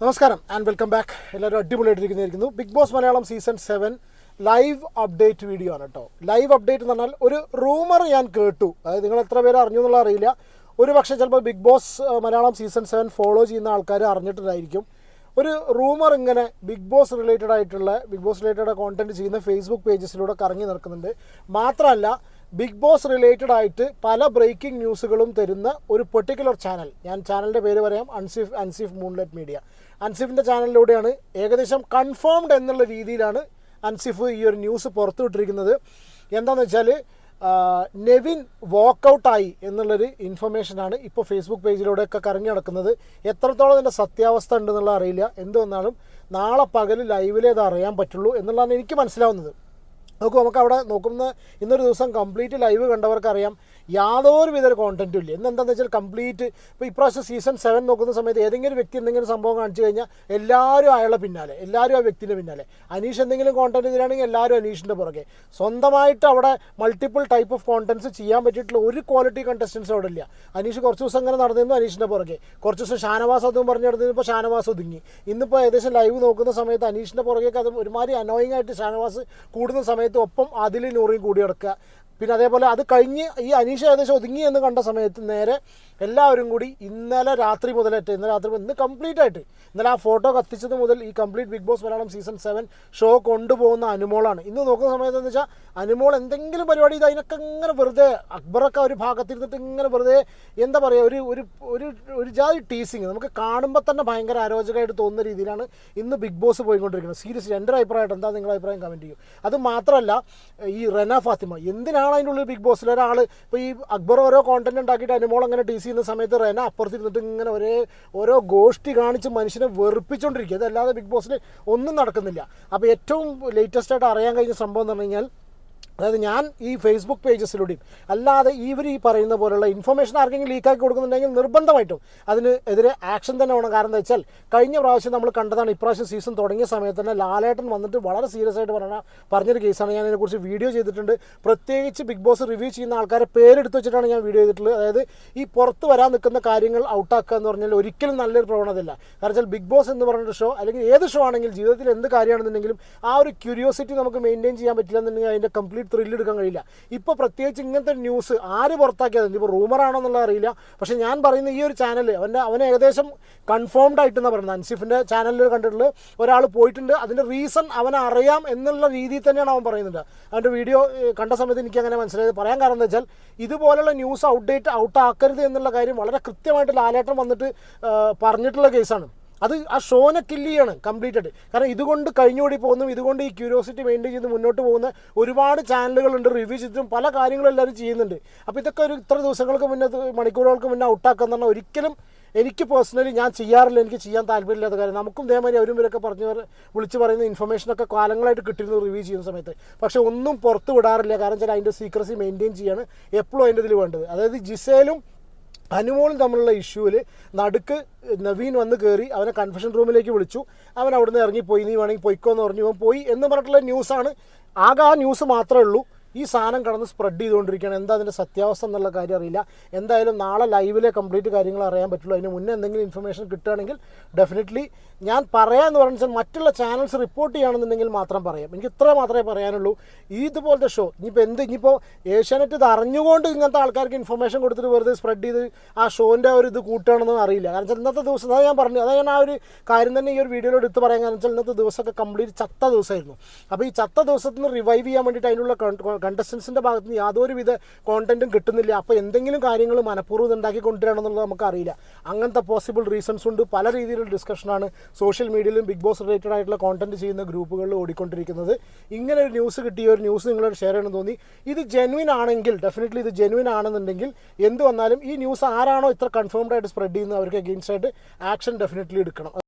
നമസ്കാരം and welcome back എല്ലാവരും അടിപൊളിയായിട്ടിരിക്കുന്നു Bigg Boss Malayalam season seven live update video ആണ് കേട്ടോ ലൈവ് അപ്ഡേറ്റ് എന്ന് പറഞ്ഞാൽ ഒരു റൂമർ ഞാൻ കേട്ടു. അതായത് നിങ്ങൾ എത്ര പേര് അറിഞ്ഞു എന്നുള്ള അറിയില്ല. ഒരു പക്ഷേ ചിലപ്പോൾ Bigg Boss Malayalam season seven follow ചെയ്യുന്ന ആൾക്കാർ അറിഞ്ഞിട്ടുണ്ടായിരിക്കും. ഒരു റൂമർ ഇങ്ങനെ ബിഗ് ബോസ് റിലേറ്റഡ് ആയിട്ടുള്ള ബിഗ് ബോസ് റിലേറ്റഡ് കോണ്ടന്റ് ചെയ്യുന്ന ഫേസ്ബുക്ക് പേജസിലൂടെ കറങ്ങി നടക്കുന്നുണ്ട്. മാത്രമല്ല ബിഗ് ബോസ് റിലേറ്റഡ് ആയിട്ട് പല ബ്രേക്കിംഗ് ന്യൂസുകളും തരുന്ന ഒരു പെർട്ടിക്കുലർ ചാനൽ ഞാൻ ചാനലിന്റെ പേര് പറയാം അൻസിഫ് അൻസിഫ് മൂൺലെറ്റ് മീഡിയ അൻസിഫിന്റെ ചാനലിലൂടെയാണ് ഏകദേശം കൺഫേംഡ് എന്നുള്ള രീതിയിലാണ് അൻസിഫ് ഈ ഒരു ന്യൂസ് പുറത്തുവിട്ടിരിക്കുന്നത്. എന്താണെന്ന് വെച്ചാൽ നെവിൻ വാക്കൗട്ടായി എന്നുള്ളൊരു ഇൻഫർമേഷനാണ് ഇപ്പോൾ ഫേസ്ബുക്ക് പേജിലൂടെയൊക്കെ കറങ്ങി നടക്കുന്നത്. എത്രത്തോളം അതിന്റെ സത്യാവസ്ഥ ഉണ്ടെന്നുള്ള അറിയില്ല. എന്തുവന്നാലും നാളെ പകൽ ലൈവിലേ അത് അറിയാൻ പറ്റുള്ളൂ എന്നുള്ളതാണ് എനിക്ക് മനസ്സിലാവുന്നത്. നോക്കൂ നമുക്ക് അവിടെ നോക്കുന്ന ഇന്നൊരു ദിവസം കംപ്ലീറ്റ് ലൈവ് കണ്ടവർക്കറിയാം. യാതൊരു വിധ കോണ്ടന്റും ഇല്ല. ഇന്ന് എന്താണെന്ന് വെച്ചാൽ കംപ്ലീറ്റ് ഇപ്പോൾ ഇപ്രാവശ്യം സീസൺ സെവൻ നോക്കുന്ന സമയത്ത് ഏതെങ്കിലും വ്യക്തി എന്തെങ്കിലും സംഭവം കാണിച്ചു കഴിഞ്ഞാൽ എല്ലാവരും അയാളുടെ പിന്നാലെ എല്ലാവരും ആ വ്യക്തിന്റെ പിന്നാലെ. അനീഷ് എന്തെങ്കിലും കോണ്ടന്റ് ഇതിലാണെങ്കിൽ എല്ലാവരും അനീഷിന്റെ പുറകെ. സ്വന്തമായിട്ട് അവിടെ മൾട്ടിപ്പിൾ ടൈപ്പ് ഓഫ് കോണ്ടന്റ്സ് ചെയ്യാൻ പറ്റിയിട്ടുള്ള ഒരു ക്വാളിറ്റി കണ്ടസ്റ്റൻസ് അവിടെ ഇല്ല. അനീഷ് കുറച്ച് ദിവസം അങ്ങനെ നടന്നിരുന്നു അനീഷിന്റെ പുറകെ. കുറച്ച് ദിവസം ഷാനവാസ് അതും പറഞ്ഞു നടന്നിരുന്നു ഇപ്പോൾ ഷാനവാസ് ഒതുങ്ങി. ഇന്നിപ്പോൾ ഏകദേശം ലൈവ് നോക്കുന്ന സമയത്ത് അനീഷിന്റെ പുറകെ അത് ഒരുമാതിരി അനോയിങ് ആയിട്ട് ഷാനവാസ് കൂടുന്ന സമയത്ത് ഒപ്പം അതിൽ നൂറിയും കൂടി കിടക്കുക പിന്നെ അതേപോലെ അത് കഴിഞ്ഞ് ഈ അനീഷ് ഏകദേശം ഒതുങ്ങി എന്ന് കണ്ട സമയത്ത് നേരെ എല്ലാവരും കൂടി ഇന്നലെ രാത്രി മുതലേറ്റ് ഇന്നലെ രാത്രി ഇന്ന് കംപ്ലീറ്റ് ആയിട്ട്. ഇന്നലെ ആ ഫോട്ടോ കത്തിച്ചത് മുതൽ ഈ complete Bigg Boss Malayalam season seven show കൊണ്ടുപോകുന്ന അനുമോളാണ്. ഇന്ന് നോക്കുന്ന സമയത്ത് എന്ന് വെച്ചാൽ അനുമോൾ എന്തെങ്കിലും പരിപാടി ഇത് അതിനൊക്കെ ഇങ്ങനെ വെറുതെ അക്ബറൊക്കെ ഒരു ഭാഗത്തിരുന്നിട്ട് ഇങ്ങനെ വെറുതെ എന്താ പറയുക ഒരു ഒരു ഒരു ഒരു ജാതി ടീസിങ് നമുക്ക് കാണുമ്പോൾ തന്നെ ഭയങ്കര അരോചകമായിട്ട് തോന്നുന്ന രീതിയിലാണ് ഇന്ന് ബിഗ് ബോസ് പോയിക്കൊണ്ടിരിക്കുന്നത്. സീരിയസ്ലി എന്റെ അഭിപ്രായമായിട്ട് എന്താ നിങ്ങളുടെ അഭിപ്രായം കമന്റ് ചെയ്യും. അത് മാത്രമല്ല ഈ റെന ഫാത്തിമ എന്തിനാണ് അതിന്റെ ഉള്ളിൽ ബിഗ് ബോസിൽ ഒരാൾ ഇപ്പോൾ ഈ അക്ബർ ഓരോ കോണ്ടന്റ് ഉണ്ടാക്കിയിട്ട് അനുമോൾ അങ്ങനെ ടീസ് ചെയ്യുന്ന സമയത്ത് റെന അപ്പുറത്തിരുന്നിട്ട് ഇങ്ങനെ ഒരേ ഓരോ ഗോഷ്ടി കാണിച്ച് മനുഷ്യനെ വെറുപ്പിച്ചുകൊണ്ടിരിക്കുക അതല്ലാതെ ബിഗ് ബോസിൽ ഒന്നും നടക്കുന്നില്ല. അപ്പോൾ ഏറ്റവും ലേറ്റസ്റ്റ് ആയിട്ട് അറിയാൻ കഴിഞ്ഞ സംഭവം എന്ന് പറഞ്ഞു കഴിഞ്ഞാൽ അതായത് ഞാൻ ഈ ഫേസ്ബുക്ക് പേജസിലൂടെയും അല്ലാതെ ഇവർ ഈ പറയുന്ന പോലുള്ള ഇൻഫർമേഷൻ ആർക്കെങ്കിലും ലീക്കാക്കി കൊടുക്കുന്നുണ്ടെങ്കിൽ നിർബന്ധമായിട്ടും അതിന് എതിരെ ആക്ഷൻ തന്നെ വേണം. കാരണം എന്താ വെച്ചാൽ കഴിഞ്ഞ പ്രാവശ്യം നമ്മൾ കണ്ടതാണ് ഇപ്രാവശ്യം സീസൺ തുടങ്ങിയ സമയത്ത് തന്നെ ലാലേട്ടൻ വന്നിട്ട് വളരെ സീരിയസ് ആയിട്ട് പറഞ്ഞ പറഞ്ഞൊരു കേസാണ് ഞാൻ അതിനെക്കുറിച്ച് വീഡിയോ ചെയ്തിട്ടുണ്ട്. പ്രത്യേകിച്ച് ബിഗ് ബോസ് റിവ്യൂ ചെയ്യുന്ന ആൾക്കാരെ പേരെടുത്ത് വെച്ചിട്ടാണ് ഞാൻ വീഡിയോ ചെയ്തിട്ടുള്ളത്. അതായത് ഈ പുറത്ത് വരാൻ നിൽക്കുന്ന കാര്യങ്ങൾ ഔട്ടാക്കുക എന്ന് പറഞ്ഞാൽ ഒരിക്കലും നല്ലൊരു പ്രവണതയല്ല. കാരണം വെച്ചാൽ ബിഗ് ബോസ് എന്ന് പറഞ്ഞൊരു ഷോ അല്ലെങ്കിൽ ഏത് ഷോ ആണെങ്കിലും ജീവിതത്തിൽ എന്ത് കാര്യമാണെന്നുണ്ടെങ്കിലും ആ ഒരു ക്യൂരിയോസിറ്റി നമുക്ക് മെയിന്റെയിൻ ചെയ്യാൻ പറ്റില്ല എന്നുണ്ടെങ്കിൽ അതിന്റെ കംപ്ലീറ്റ് ത്രില്ല് എടുക്കാൻ കഴിയില്ല. ഇപ്പോൾ പ്രത്യേകിച്ച് ഇങ്ങനത്തെ ന്യൂസ് ആര് പുറത്താക്കിയത്? ഇപ്പോൾ റൂമറാണോ എന്നുള്ളത് അറിയില്ല. പക്ഷേ ഞാൻ പറയുന്ന ഈ ഒരു ചാനൽ അവന്റെ അവൻ ഏകദേശം കൺഫേംഡ് ആയിട്ടെന്നാണ് പറയുന്നത്. അൻസിഫിന്റെ ചാനലിൽ കണ്ടിട്ടുള്ള ഒരാൾ പോയിട്ടുണ്ട്. അതിന്റെ റീസൺ അവൻ അറിയാം എന്നുള്ള രീതിയിൽ തന്നെയാണ് അവൻ പറയുന്നത്. അവന്റെ വീഡിയോ കണ്ട സമയത്ത് എനിക്ക് അങ്ങനെ മനസ്സിലായത്. പറയാൻ കാരണം എന്താ വെച്ചാൽ ഇതുപോലുള്ള ന്യൂസ് ഔട്ട്ഡേറ്റ് ഔട്ടാക്കരുത് എന്നുള്ള കാര്യം വളരെ കൃത്യമായിട്ട് ലാലേട്ടൻ വന്നിട്ട് പറഞ്ഞിട്ടുള്ള കേസാണ് അത് ആ ഷോനെ കില്ല് ചെയ്യാണ് കംപ്ലീറ്റ് ആയിട്ട് കാരണം ഇതുകൊണ്ട് കഴിഞ്ഞോടി പോകുന്നു ഇതുകൊണ്ട് ഈ ക്യൂരിയോസിറ്റി മെയിന്റെയിൻ ചെയ്ത് മുന്നോട്ട് പോകുന്ന ഒരുപാട് ചാനലുകളുണ്ട് റിവ്യൂ ചെയ്തിട്ടും പല കാര്യങ്ങളും എല്ലാവരും ചെയ്യുന്നുണ്ട്. അപ്പോൾ ഇതൊക്കെ ഒരു ഇത്ര ദിവസങ്ങൾക്ക് മുന്നേ മണിക്കൂറുകൾക്ക് മുന്നേ ഔട്ടാക്കുക എന്ന് പറഞ്ഞാൽ ഒരിക്കലും എനിക്ക് പേഴ്സണലി ഞാൻ ചെയ്യാറില്ല എനിക്ക് ചെയ്യാൻ താല്പര്യമില്ലാത്ത കാര്യം. നമുക്കും ഇതേമാതിരി അവരും ഇവരൊക്കെ പറഞ്ഞു വിളിച്ച് പറയുന്ന ഇൻഫർമേഷനൊക്കെ കാലങ്ങളായിട്ട് കിട്ടിയിരുന്നു റിവ്യൂ ചെയ്യുന്ന സമയത്ത്. പക്ഷേ ഒന്നും പുറത്ത് വിടാറില്ല. കാരണം വെച്ചാൽ അതിന്റെ സീക്രസി മെയിന്റെയിൻ ചെയ്യാണ് എപ്പോഴും അതിന്റെ ഇതിൽ വേണ്ടത്. അതായത് ജിസേലും അനുമോളും തമ്മിലുള്ള ഇഷ്യൂവിൽ നടുക്ക് നവീൻ വന്ന് കയറി അവനെ കൺഫെഷൻ റൂമിലേക്ക് വിളിച്ചു. അവൻ അവിടുന്ന് ഇറങ്ങിപ്പോയി. നീ വേണമെങ്കിൽ പൊയ്ക്കോ എന്ന് പറഞ്ഞു. പോയി എന്ന് പറഞ്ഞിട്ടുള്ള ന്യൂസാണ് ആകെ ആ ന്യൂസ് മാത്രമേ ഉള്ളൂ. ഈ സാധനം കടന്ന് സ്പ്രെഡ് ചെയ്തുകൊണ്ടിരിക്കുകയാണ്. എന്താ അതിന്റെ സത്യാവസ്ഥ എന്നുള്ള കാര്യം അറിയില്ല. എന്തായാലും നാളെ ലൈവിലെ കംപ്ലീറ്റ് കാര്യങ്ങൾ അറിയാൻ പറ്റുള്ളൂ. അതിന് മുന്നേ എന്തെങ്കിലും ഇൻഫർമേഷൻ കിട്ടുകയാണെങ്കിൽ ഡെഫിനറ്റ്ലി ഞാൻ പറയാമെന്ന് പറഞ്ഞാൽ മറ്റുള്ള ചാനൽസ് റിപ്പോർട്ട് ചെയ്യുകയാണെന്നുണ്ടെങ്കിൽ മാത്രം പറയാം. എനിക്ക് ഇത്ര മാത്രമേ പറയാനുള്ളൂ. ഇതുപോലത്തെ ഷോ ഇനിയിപ്പോൾ എന്ത്? ഇനിയിപ്പോൾ ഏഷ്യാനെറ്റ് ഇത് അറിഞ്ഞുകൊണ്ട് ഇങ്ങനത്തെ ആൾക്കാർക്ക് ഇൻഫർമേഷൻ കൊടുത്തിട്ട് വെറുതെ സ്പ്രെഡ് ചെയ്ത് ആ ഷോന്റെ ഒരു ഇത് കൂട്ടുകയാണെന്ന് അറിയില്ല. കാരണം വെച്ചാൽ ഇന്നത്തെ ദിവസം അതാ ഞാൻ പറഞ്ഞു അതാ ഞാൻ ആ ഒരു കാര്യം തന്നെ ഈ ഒരു വീഡിയോയിൽ എടുത്ത് പറയാൻ കാരണം വെച്ചാൽ ഇന്നത്തെ ദിവസമൊക്കെ കംപ്ലീറ്റ് ചത്ത ദിവസമായിരുന്നു. അപ്പോൾ ഈ ചത്ത ദിവസത്തിന് റിവൈവ് ചെയ്യാൻ വേണ്ടിയിട്ട് അതിനുള്ള കണ്ടസ്റ്റൻസിന്റെ ഭാഗത്ത് നിന്ന് യാതൊരുവിധ കോണ്ടന്റും കിട്ടുന്നില്ല. അപ്പോൾ എന്തെങ്കിലും കാര്യങ്ങൾ മനഃപൂർവം ഉണ്ടാക്കി കൊണ്ടുവരണമെന്നുള്ളത് നമുക്കറിയില്ല. അങ്ങനത്തെ പോസിബിൾ റീസൺസ് ഉണ്ട്. പല രീതിയിലുള്ള ഡിസ്കഷനാണ് സോഷ്യൽ മീഡിയയിലും ബിഗ് ബോസ് റിലേറ്റഡ് ആയിട്ടുള്ള കോണ്ടന്റ് ചെയ്യുന്ന ഗ്രൂപ്പുകളിൽ ഓടിക്കൊണ്ടിരിക്കുന്നത്. ഇങ്ങനെ ഒരു ന്യൂസ് കിട്ടിയ ഒരു ന്യൂസ് നിങ്ങളോട് ഷെയർ ചെയ്യണമെന്ന് തോന്നി. ഇത് ജെനുവിൻ ആണെങ്കിൽ ഡെഫിനറ്റ്ലി ഇത് ജെനുവിൻ ആണെന്നുണ്ടെങ്കിൽ എന്ത് വന്നാലും ഈ ന്യൂസ് ആരാണോ ഇത്ര കൺഫേംഡ് ആയിട്ട് സ്പ്രെഡ് ചെയ്യുന്നത് അവർക്ക് അഗെയിൻസ്റ്റ് ആയിട്ട് ആക്ഷൻ ഡെഫിനറ്റ്ലി എടുക്കണം.